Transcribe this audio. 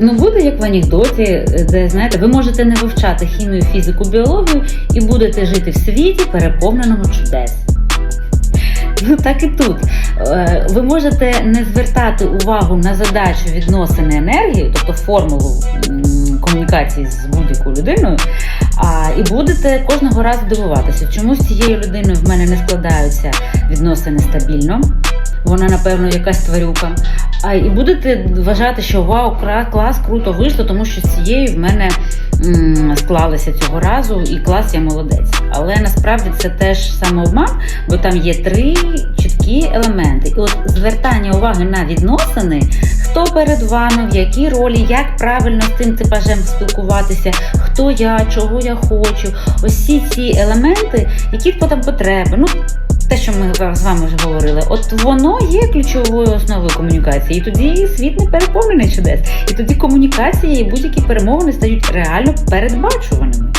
Ну, буде як в анекдоті, де знаєте, ви можете не вивчати хімію, фізику, біологію і будете жити в світі, переповненому чудес. Ну так і тут. Е, Ви можете не звертати увагу на задачу відносини енергії, тобто формулу комунікації з будь-якою людиною, а, і будете кожного разу дивуватися, чому з цією людиною в мене не складаються відносини стабільно. Вона, напевно, якась тварюка. А і будете вважати, що вау, клас, круто вийшло, тому що цією в мене м, склалися цього разу, і клас я молодець. Але насправді це теж самообман, бо там є три чіткі елементи. І от звертання уваги на відносини, хто перед вами, в якій ролі, як правильно з тим типажем спілкуватися, хто я, чого я хочу. Ось ці елементи, які там потреби. Ну, те, що ми з вами вже говорили, от воно є ключовою основою комунікації. І тоді світ не переповнений чудес. І тоді комунікація і будь-які перемовини стають реально передбачуваними.